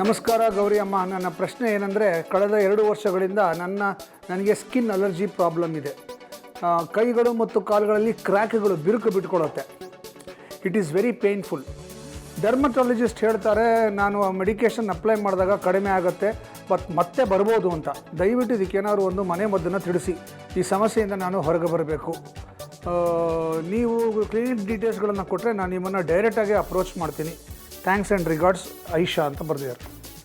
ನಮಸ್ಕಾರ ಗೌರಿ ಅಮ್ಮ. ನನ್ನ ಪ್ರಶ್ನೆ ಏನಂದರೆ, ಕಳೆದ ಎರಡು ವರ್ಷಗಳಿಂದ ನನ್ನ, ನನಗೆ ಸ್ಕಿನ್ ಅಲರ್ಜಿ ಪ್ರಾಬ್ಲಮ್ ಇದೆ. ಕೈಗಳು ಮತ್ತು ಕಾಲುಗಳಲ್ಲಿ ಕ್ರ್ಯಾಕ್ಗಳು ಬಿರುಕು ಬಿಟ್ಕೊಳ್ಳುತ್ತೆ. It is very painful dermatologist ಹೇಳ್ತಾರೆ, ನಾನು ಆ ಮೆಡಿಕೇಷನ್ ಅಪ್ಲೈ ಮಾಡಿದಾಗ ಕಡಿಮೆ ಆಗುತ್ತೆ ಬಟ್ ಮತ್ತೆ ಬರ್ಬೋದು ಅಂತ. ದಯವಿಟ್ಟು ಇದಕ್ಕೇನಾದ್ರು ಒಂದು ಮನೆ ಮದ್ದನ್ನು ತಿಳಿಸಿ ಈ ಸಮಸ್ಯೆಯಿಂದ ನಾನು ಹೊರಗೆ ಬರಬೇಕು. ನೀವು ಕ್ಲಿನಿಕ್ ಡೀಟೇಲ್ಸ್ಗಳನ್ನು ಕೊಟ್ಟರೆ ನಾನು ನಿಮ್ಮನ್ನು ಡೈರೆಕ್ಟಾಗಿ ಅಪ್ರೋಚ್ ಮಾಡ್ತೀನಿ. ಥ್ಯಾಂಕ್ಸ್ ಆ್ಯಂಡ್ ರಿಗಾರ್ಡ್ಸ್ ಐಶಾ ಅಂತ ಬರೆದಿದ್ದಾರೆ.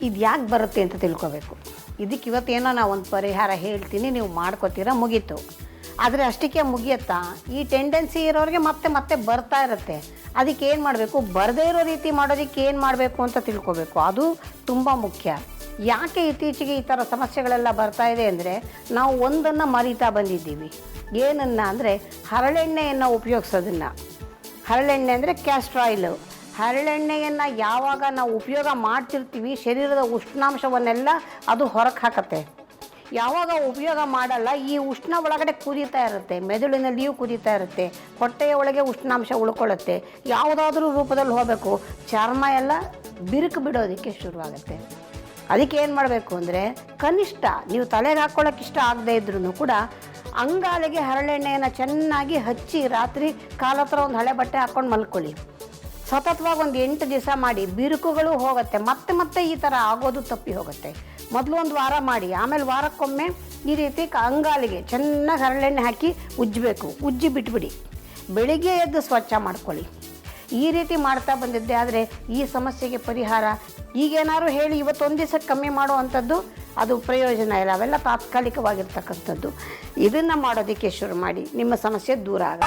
ಇದು ಯಾಕೆ ಬರುತ್ತೆ ಅಂತ ತಿಳ್ಕೊಬೇಕು. ಇದಕ್ಕೆ ಇವತ್ತೇನೋ ನಾವು ಒಂದು ಪರಿಹಾರ ಹೇಳ್ತೀನಿ, ನೀವು ಮಾಡ್ಕೋತೀರಾ, ಮುಗೀತು. ಆದರೆ ಅಷ್ಟಕ್ಕೆ ಮುಗಿಯತ್ತಾ? ಈ ಟೆಂಡೆನ್ಸಿ ಇರೋರಿಗೆ ಮತ್ತೆ ಮತ್ತೆ ಬರ್ತಾ ಇರುತ್ತೆ. ಅದಕ್ಕೆ ಏನು ಮಾಡಬೇಕು? ಬರದೇ ಇರೋ ರೀತಿ ಮಾಡೋದಕ್ಕೆ ಏನು ಮಾಡಬೇಕು ಅಂತ ತಿಳ್ಕೊಬೇಕು. ಅದು ತುಂಬ ಮುಖ್ಯ. ಯಾಕೆ ಇತ್ತೀಚೆಗೆ ಈ ಥರ ಸಮಸ್ಯೆಗಳೆಲ್ಲ ಬರ್ತಾ ಇದೆ ಅಂದರೆ ನಾವು ಒಂದನ್ನು ಮರಿತಾ ಬಂದಿದ್ದೀವಿ. ಏನನ್ನ ಅಂದರೆ ಹರಳೆಣ್ಣೆಯನ್ನು ಉಪಯೋಗಿಸೋದನ್ನು. ಹರಳೆಣ್ಣೆ ಅಂದರೆ ಕ್ಯಾಸ್ಟ್ರಾಯಿಲು ಹರಳೆಣ್ಣೆಯನ್ನು ಯಾವಾಗ ನಾವು ಉಪಯೋಗ ಮಾಡ್ತಿರ್ತೀವಿ, ಶರೀರದ ಉಷ್ಣಾಂಶವನ್ನೆಲ್ಲ ಅದು ಹೊರಗೆ ಹಾಕತ್ತೆ. ಯಾವಾಗ ಉಪಯೋಗ ಮಾಡಲ್ಲ, ಈ ಉಷ್ಣ ಒಳಗಡೆ ಕುದೀತಾ ಇರುತ್ತೆ. ಮೆದುಳಿನಲ್ಲಿಯೂ ಕುದೀತಾ ಇರುತ್ತೆ. ಹೊಟ್ಟೆಯ ಒಳಗೆ ಉಷ್ಣಾಂಶ ಉಳ್ಕೊಳ್ಳುತ್ತೆ. ಯಾವುದಾದ್ರೂ ರೂಪದಲ್ಲಿ ಹೋಗಬೇಕು. ಚರ್ಮ ಎಲ್ಲ ಬಿರುಕು ಬಿಡೋದಕ್ಕೆ ಶುರುವಾಗುತ್ತೆ. ಅದಕ್ಕೆ ಏನು ಮಾಡಬೇಕು ಅಂದರೆ, ಕನಿಷ್ಠ ನೀವು ತಲೆಗೆ ಹಾಕ್ಕೊಳ್ಳೋಕೆ ಇಷ್ಟ ಆಗದೇ ಇದ್ರೂ ಕೂಡ ಅಂಗಾಲಿಗೆ ಹರಳೆಣ್ಣೆಯನ್ನು ಚೆನ್ನಾಗಿ ಹಚ್ಚಿ ರಾತ್ರಿ ಕಾಲ ಹತ್ರ ಒಂದು ಹಳೆ ಬಟ್ಟೆ ಹಾಕ್ಕೊಂಡು ಮಲ್ಕೊಳ್ಳಿ. ಸತತವಾಗಿ ಒಂದು ಎಂಟು ದಿವಸ ಮಾಡಿ ಬಿರುಕುಗಳು ಹೋಗುತ್ತೆ, ಮತ್ತೆ ಮತ್ತೆ ಈ ಥರ ಆಗೋದು ತಪ್ಪಿ ಹೋಗುತ್ತೆ. ಮೊದಲು ಒಂದು ವಾರ ಮಾಡಿ, ಆಮೇಲೆ ವಾರಕ್ಕೊಮ್ಮೆ ಈ ರೀತಿ ಅಂಗಾಲಿಗೆ ಚೆನ್ನಾಗಿ ಹರಳೆಣ್ಣೆ ಹಾಕಿ ಉಜ್ಜಬೇಕು, ಉಜ್ಜಿ ಬಿಟ್ಬಿಡಿ. ಬೆಳಿಗ್ಗೆ ಎದ್ದು ಸ್ವಚ್ಛ ಮಾಡ್ಕೊಳ್ಳಿ. ಈ ರೀತಿ ಮಾಡ್ತಾ ಬಂದಿದ್ದೆ, ಆದರೆ ಈ ಸಮಸ್ಯೆಗೆ ಪರಿಹಾರ ಈಗೇನಾದ್ರು ಹೇಳಿ ಇವತ್ತೊಂದು ದಿವಸ ಕಮ್ಮಿ ಮಾಡುವಂಥದ್ದು ಅದು ಪ್ರಯೋಜನ ಇಲ್ಲ, ಅವೆಲ್ಲ ತಾತ್ಕಾಲಿಕವಾಗಿರ್ತಕ್ಕಂಥದ್ದು. ಇದನ್ನು ಮಾಡೋದಕ್ಕೆ ಶುರು ಮಾಡಿ, ನಿಮ್ಮ ಸಮಸ್ಯೆ ದೂರ ಆಗ